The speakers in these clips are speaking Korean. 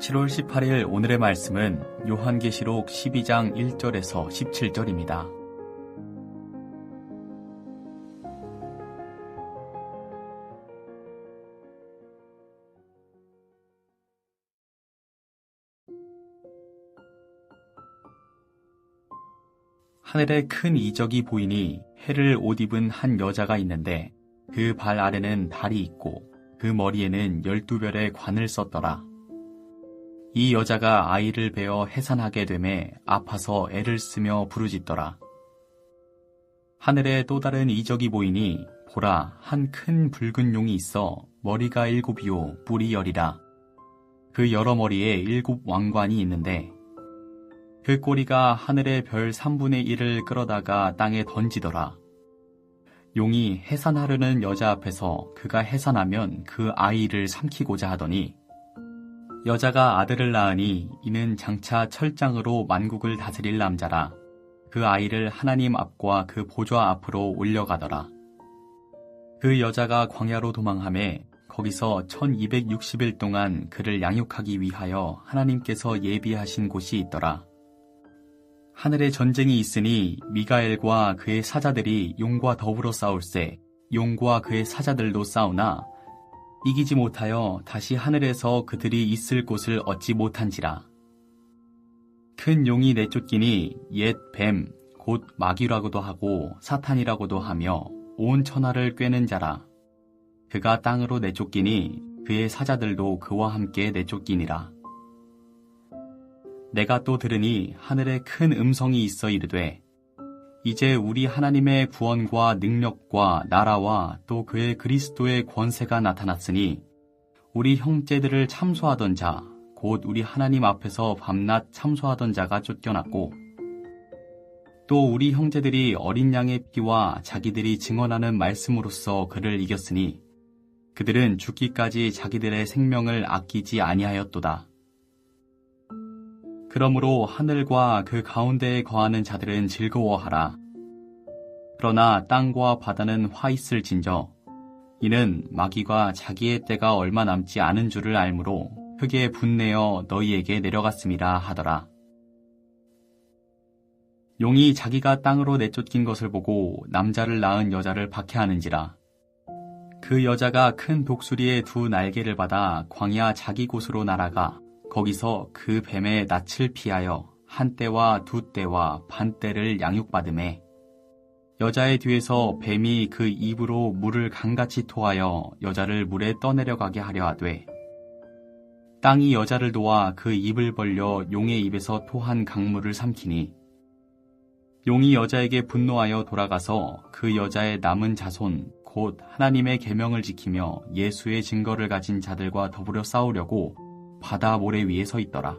7월 18일 오늘의 말씀은 요한계시록 12장 1절에서 17절입니다. 하늘에 큰 이적이 보이니 해를 옷 입은 한 여자가 있는데 그 발 아래는 달이 있고 그 머리에는 열두 별의 관을 썼더라. 이 여자가 아이를 베어 해산하게 되매 아파서 애를 쓰며 부르짖더라. 하늘에 또 다른 이적이 보이니 보라 한 큰 붉은 용이 있어 머리가 일곱이요 뿔이 열이라. 그 여러 머리에 일곱 왕관이 있는데 그 꼬리가 하늘의 별 3분의 1을 끌어다가 땅에 던지더라. 용이 해산하려는 여자 앞에서 그가 해산하면 그 아이를 삼키고자 하더니 여자가 아들을 낳으니 이는 장차 철장으로 만국을 다스릴 남자라. 그 아이를 하나님 앞과 그 보좌 앞으로 올려가더라. 그 여자가 광야로 도망함에 거기서 1260일 동안 그를 양육하기 위하여 하나님께서 예비하신 곳이 있더라. 하늘에 전쟁이 있으니 미가엘과 그의 사자들이 용과 더불어 싸울세 용과 그의 사자들도 싸우나 이기지 못하여 다시 하늘에서 그들이 있을 곳을 얻지 못한지라. 큰 용이 내쫓기니 옛 뱀, 곧 마귀라고도 하고 사탄이라고도 하며 온 천하를 꿰는 자라. 그가 땅으로 내쫓기니 그의 사자들도 그와 함께 내쫓기니라. 내가 또 들으니 하늘에 큰 음성이 있어 이르되 이제 우리 하나님의 구원과 능력과 나라와 또 그의 그리스도의 권세가 나타났으니 우리 형제들을 참소하던 자, 곧 우리 하나님 앞에서 밤낮 참소하던 자가 쫓겨났고 또 우리 형제들이 어린 양의 피와 자기들이 증언하는 말씀으로써 그를 이겼으니 그들은 죽기까지 자기들의 생명을 아끼지 아니하였도다. 그러므로 하늘과 그 가운데에 거하는 자들은 즐거워하라. 그러나 땅과 바다는 화 있을 진저. 이는 마귀가 자기의 때가 얼마 남지 않은 줄을 알므로 흙에 분내어 너희에게 내려갔음이라 하더라. 용이 자기가 땅으로 내쫓긴 것을 보고 남자를 낳은 여자를 박해하는지라. 그 여자가 큰 독수리의 두 날개를 받아 광야 자기 곳으로 날아가 거기서 그 뱀의 낯을 피하여 한 때와 두 때와 반 때를 양육받음에 여자의 뒤에서 뱀이 그 입으로 물을 강같이 토하여 여자를 물에 떠내려가게 하려 하되 땅이 여자를 도와 그 입을 벌려 용의 입에서 토한 강물을 삼키니 용이 여자에게 분노하여 돌아가서 그 여자의 남은 자손 곧 하나님의 계명을 지키며 예수의 증거를 가진 자들과 더불어 싸우려고 바다 모래 위에 서 있더라.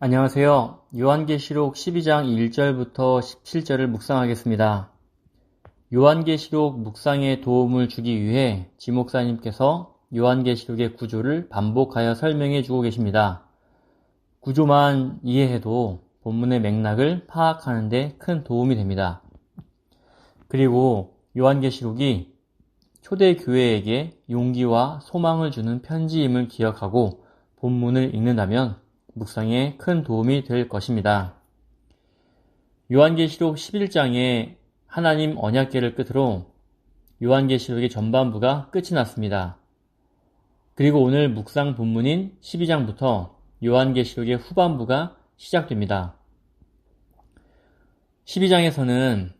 안녕하세요. 요한계시록 12장 1절부터 17절을 묵상하겠습니다. 요한계시록 묵상에 도움을 주기 위해 지 목사님께서 요한계시록의 구조를 반복하여 설명해 주고 계십니다. 구조만 이해해도 본문의 맥락을 파악하는 데 큰 도움이 됩니다. 그리고 요한계시록이 초대 교회에게 용기와 소망을 주는 편지임을 기억하고 본문을 읽는다면 묵상에 큰 도움이 될 것입니다. 요한계시록 11장에 하나님 언약계를 끝으로 요한계시록의 전반부가 끝이 났습니다. 그리고 오늘 묵상 본문인 12장부터 요한계시록의 후반부가 시작됩니다. 12장에서는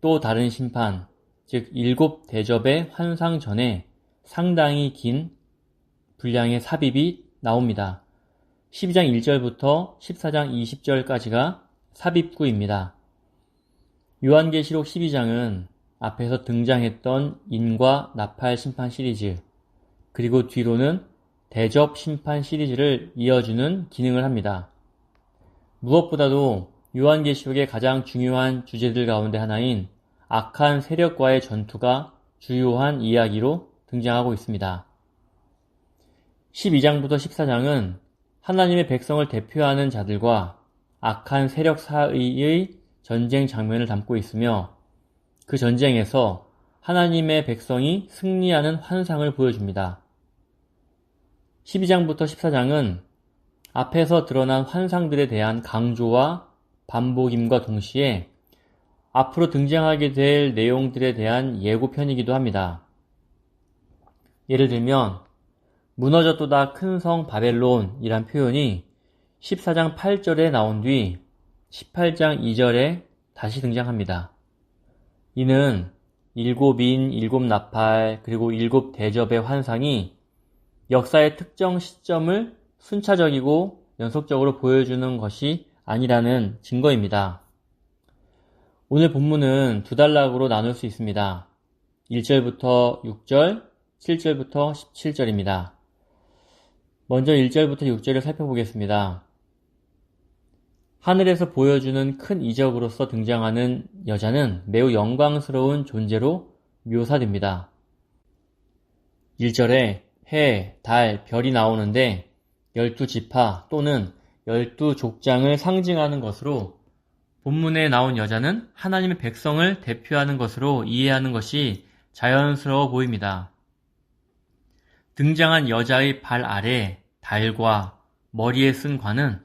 또 다른 심판, 즉 일곱 대접의 환상 전에 상당히 긴 분량의 삽입이 나옵니다. 12장 1절부터 14장 20절까지가 삽입구입니다. 요한계시록 12장은 앞에서 등장했던 인과 나팔 심판 시리즈, 그리고 뒤로는 대접 심판 시리즈를 이어주는 기능을 합니다. 무엇보다도 요한계시록의 가장 중요한 주제들 가운데 하나인 악한 세력과의 전투가 주요한 이야기로 등장하고 있습니다. 12장부터 14장은 하나님의 백성을 대표하는 자들과 악한 세력 사이의 전쟁 장면을 담고 있으며 그 전쟁에서 하나님의 백성이 승리하는 환상을 보여줍니다. 12장부터 14장은 앞에서 드러난 환상들에 대한 강조와 반복임과 동시에 앞으로 등장하게 될 내용들에 대한 예고편이기도 합니다. 예를 들면 무너졌도다 큰 성 바벨론이란 표현이 14장 8절에 나온 뒤 18장 2절에 다시 등장합니다. 이는 일곱 인, 일곱 나팔, 그리고 일곱 대접의 환상이 역사의 특정 시점을 순차적이고 연속적으로 보여주는 것이 아니라는 증거입니다. 오늘 본문은 두 단락으로 나눌 수 있습니다. 1절부터 6절, 7절부터 17절입니다. 먼저 1절부터 6절을 살펴보겠습니다. 하늘에서 보여주는 큰 이적으로서 등장하는 여자는 매우 영광스러운 존재로 묘사됩니다. 1절에 해, 달, 별이 나오는데 열두 지파 또는 열두 족장을 상징하는 것으로 본문에 나온 여자는 하나님의 백성을 대표하는 것으로 이해하는 것이 자연스러워 보입니다. 등장한 여자의 발 아래 달과 머리에 쓴 관은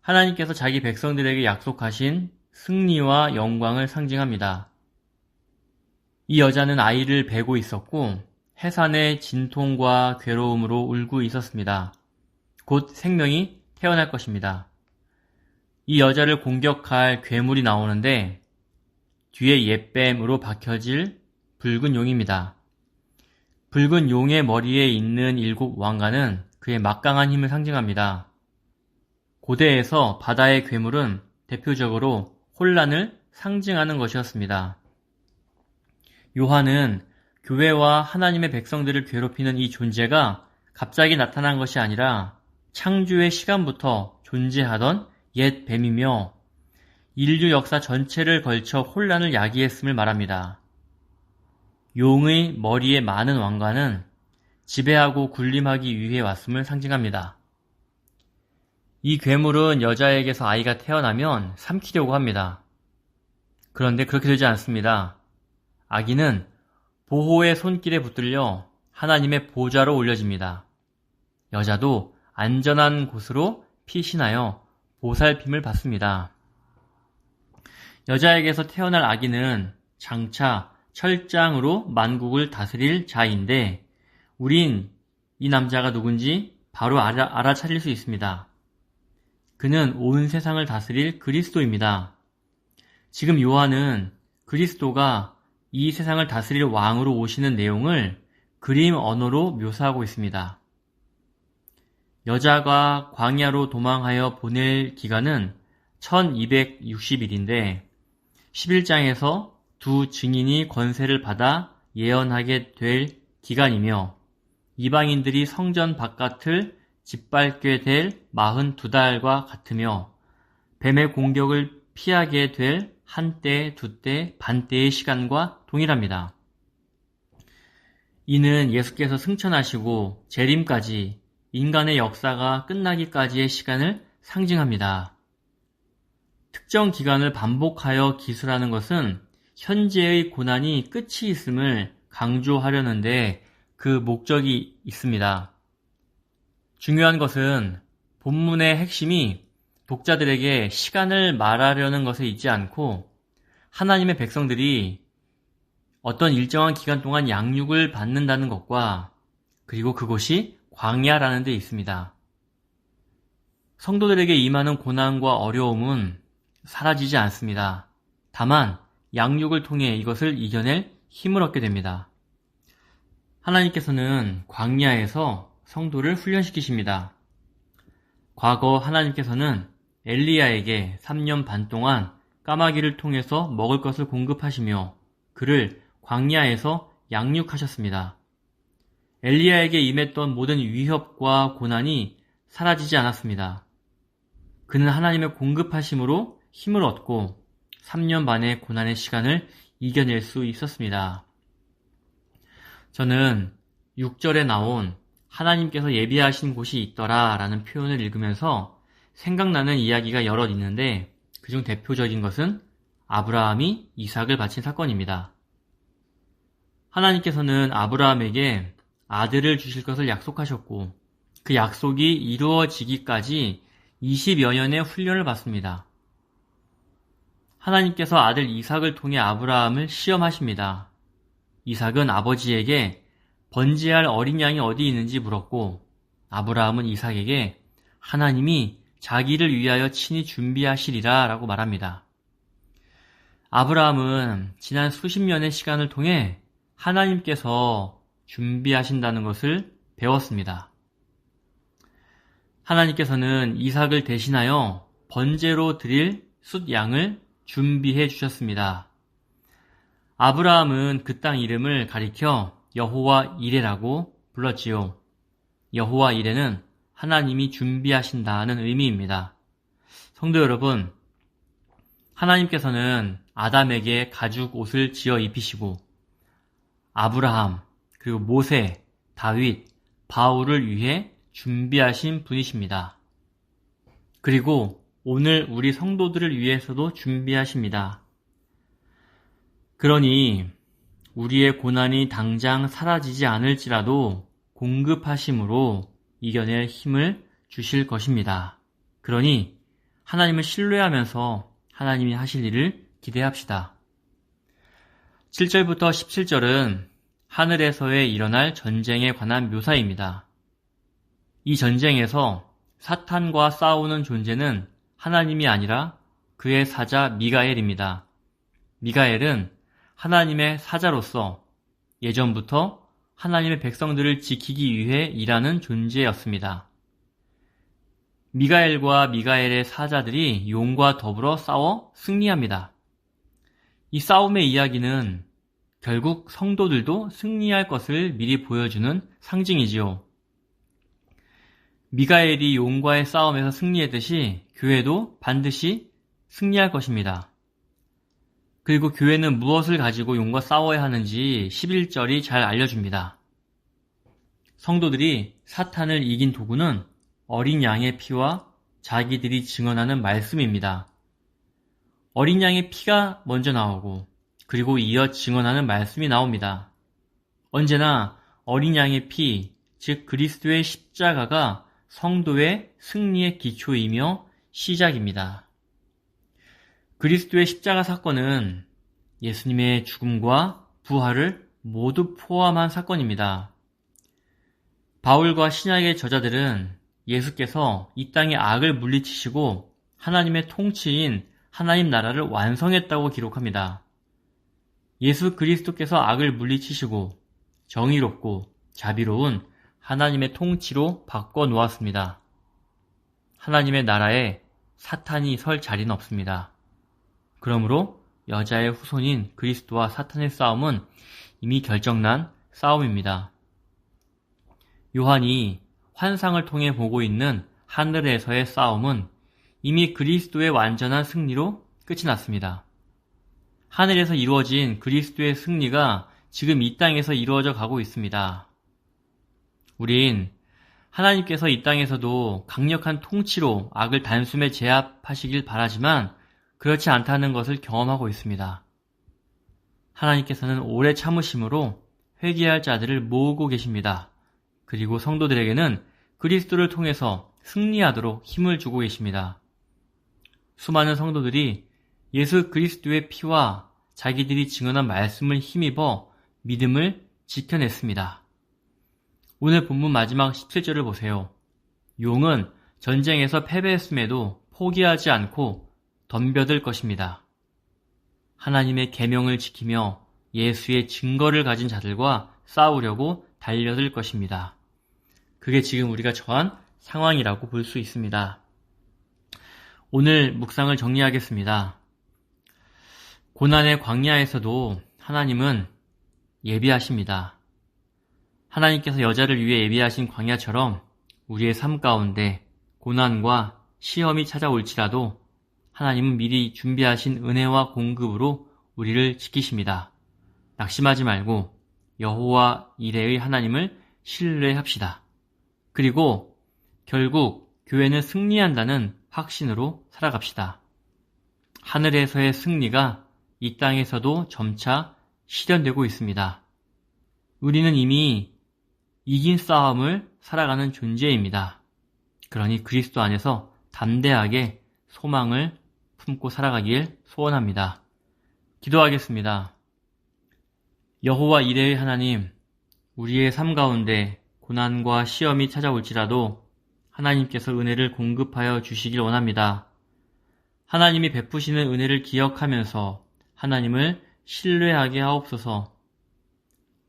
하나님께서 자기 백성들에게 약속하신 승리와 영광을 상징합니다. 이 여자는 아이를 베고 있었고 해산의 진통과 괴로움으로 울고 있었습니다. 곧 생명이 태어날 것입니다. 이 여자를 공격할 괴물이 나오는데 뒤에 옛뱀으로 박혀질 붉은 용입니다. 붉은 용의 머리에 있는 일곱 왕관은 그의 막강한 힘을 상징합니다. 고대에서 바다의 괴물은 대표적으로 혼란을 상징하는 것이었습니다. 요한은 교회와 하나님의 백성들을 괴롭히는 이 존재가 갑자기 나타난 것이 아니라 창조의 시간부터 존재하던 옛 뱀이며 인류 역사 전체를 걸쳐 혼란을 야기했음을 말합니다. 용의 머리에 많은 왕관은 지배하고 군림하기 위해 왔음을 상징합니다. 이 괴물은 여자에게서 아이가 태어나면 삼키려고 합니다. 그런데 그렇게 되지 않습니다. 아기는 보호의 손길에 붙들려 하나님의 보좌로 올려집니다. 여자도 안전한 곳으로 피신하여 보살핌을 받습니다. 여자에게서 태어날 아기는 장차 철장으로 만국을 다스릴 자인데 우린 이 남자가 누군지 바로 알아, 알아차릴 수 있습니다. 그는 온 세상을 다스릴 그리스도입니다. 지금 요한은 그리스도가 이 세상을 다스릴 왕으로 오시는 내용을 그림 언어로 묘사하고 있습니다. 여자가 광야로 도망하여 보낼 기간은 1260일인데 11장에서 두 증인이 권세를 받아 예언하게 될 기간이며 이방인들이 성전 바깥을 짓밟게 될 42달과 같으며 뱀의 공격을 피하게 될 한때, 두때, 반때의 시간과 동일합니다. 이는 예수께서 승천하시고 재림까지 인간의 역사가 끝나기까지의 시간을 상징합니다. 특정 기간을 반복하여 기술하는 것은 현재의 고난이 끝이 있음을 강조하려는데 그 목적이 있습니다. 중요한 것은 본문의 핵심이 독자들에게 시간을 말하려는 것에 있지 않고 하나님의 백성들이 어떤 일정한 기간 동안 양육을 받는다는 것과 그리고 그곳이 광야라는 데 있습니다. 성도들에게 임하는 고난과 어려움은 사라지지 않습니다. 다만 양육을 통해 이것을 이겨낼 힘을 얻게 됩니다. 하나님께서는 광야에서 성도를 훈련시키십니다. 과거 하나님께서는 엘리야에게 3년 반 동안 까마귀를 통해서 먹을 것을 공급하시며 그를 광야에서 양육하셨습니다. 엘리야에게 임했던 모든 위협과 고난이 사라지지 않았습니다. 그는 하나님의 공급하심으로 힘을 얻고 3년 반의 고난의 시간을 이겨낼 수 있었습니다. 저는 6절에 나온 하나님께서 예비하신 곳이 있더라 라는 표현을 읽으면서 생각나는 이야기가 여럿 있는데 그중 대표적인 것은 아브라함이 이삭을 바친 사건입니다. 하나님께서는 아브라함에게 아들을 주실 것을 약속하셨고 그 약속이 이루어지기까지 20여 년의 훈련을 받습니다. 하나님께서 아들 이삭을 통해 아브라함을 시험하십니다. 이삭은 아버지에게 번제할 어린 양이 어디 있는지 물었고 아브라함은 이삭에게 하나님이 자기를 위하여 친히 준비하시리라 라고 말합니다. 아브라함은 지난 수십 년의 시간을 통해 하나님께서 준비하신다는 것을 배웠습니다. 하나님께서는 이삭을 대신하여 번제로 드릴 숫 양을 준비해 주셨습니다. 아브라함은 그 땅 이름을 가리켜 여호와 이레라고 불렀지요. 여호와 이레는 하나님이 준비하신다는 의미입니다. 성도 여러분, 하나님께서는 아담에게 가죽 옷을 지어 입히시고 아브라함, 그리고 모세, 다윗, 바울을 위해 준비하신 분이십니다. 그리고 오늘 우리 성도들을 위해서도 준비하십니다. 그러니 우리의 고난이 당장 사라지지 않을지라도 공급하심으로 이겨낼 힘을 주실 것입니다. 그러니 하나님을 신뢰하면서 하나님이 하실 일을 기대합시다. 7절부터 17절은 하늘에서의 일어날 전쟁에 관한 묘사입니다. 이 전쟁에서 사탄과 싸우는 존재는 하나님이 아니라 그의 사자 미가엘입니다. 미가엘은 하나님의 사자로서 예전부터 하나님의 백성들을 지키기 위해 일하는 존재였습니다. 미가엘과 미가엘의 사자들이 용과 더불어 싸워 승리합니다. 이 싸움의 이야기는 결국 성도들도 승리할 것을 미리 보여주는 상징이지요. 미가엘이 용과의 싸움에서 승리했듯이 교회도 반드시 승리할 것입니다. 그리고 교회는 무엇을 가지고 용과 싸워야 하는지 11절이 잘 알려줍니다. 성도들이 사탄을 이긴 도구는 어린 양의 피와 자기들이 증언하는 말씀입니다. 어린 양의 피가 먼저 나오고 그리고 이어 증언하는 말씀이 나옵니다. 언제나 어린 양의 피, 즉 그리스도의 십자가가 성도의 승리의 기초이며 시작입니다. 그리스도의 십자가 사건은 예수님의 죽음과 부활을 모두 포함한 사건입니다. 바울과 신약의 저자들은 예수께서 이 땅의 악을 물리치시고 하나님의 통치인 하나님 나라를 완성했다고 기록합니다. 예수 그리스도께서 악을 물리치시고 정의롭고 자비로운 하나님의 통치로 바꿔 놓았습니다. 하나님의 나라에 사탄이 설 자리는 없습니다. 그러므로 여자의 후손인 그리스도와 사탄의 싸움은 이미 결정난 싸움입니다. 요한이 환상을 통해 보고 있는 하늘에서의 싸움은 이미 그리스도의 완전한 승리로 끝이 났습니다. 하늘에서 이루어진 그리스도의 승리가 지금 이 땅에서 이루어져 가고 있습니다. 우린 하나님께서 이 땅에서도 강력한 통치로 악을 단숨에 제압하시길 바라지만 그렇지 않다는 것을 경험하고 있습니다. 하나님께서는 오래 참으심으로 회개할 자들을 모으고 계십니다. 그리고 성도들에게는 그리스도를 통해서 승리하도록 힘을 주고 계십니다. 수많은 성도들이 예수 그리스도의 피와 자기들이 증언한 말씀을 힘입어 믿음을 지켜냈습니다. 오늘 본문 마지막 17절을 보세요. 용은 전쟁에서 패배했음에도 포기하지 않고 덤벼들 것입니다. 하나님의 계명을 지키며 예수의 증거를 가진 자들과 싸우려고 달려들 것입니다. 그게 지금 우리가 처한 상황이라고 볼 수 있습니다. 오늘 묵상을 정리하겠습니다. 고난의 광야에서도 하나님은 예비하십니다. 하나님께서 여자를 위해 예비하신 광야처럼 우리의 삶 가운데 고난과 시험이 찾아올지라도 하나님은 미리 준비하신 은혜와 공급으로 우리를 지키십니다. 낙심하지 말고 여호와 이레의 하나님을 신뢰합시다. 그리고 결국 교회는 승리한다는 확신으로 살아갑시다. 하늘에서의 승리가 이 땅에서도 점차 실현되고 있습니다. 우리는 이미 이긴 싸움을 살아가는 존재입니다. 그러니 그리스도 안에서 담대하게 소망을 품고 살아가길 소원합니다. 기도하겠습니다. 여호와 이레의 하나님, 우리의 삶 가운데 고난과 시험이 찾아올지라도 하나님께서 은혜를 공급하여 주시길 원합니다. 하나님이 베푸시는 은혜를 기억하면서 하나님을 신뢰하게 하옵소서.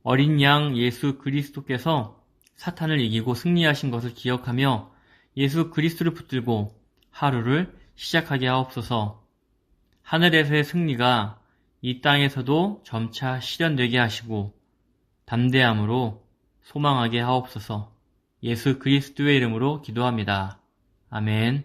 어린 양 예수 그리스도께서 사탄을 이기고 승리하신 것을 기억하며 예수 그리스도를 붙들고 하루를 시작하게 하옵소서. 하늘에서의 승리가 이 땅에서도 점차 실현되게 하시고 담대함으로 소망하게 하옵소서. 예수 그리스도의 이름으로 기도합니다. 아멘.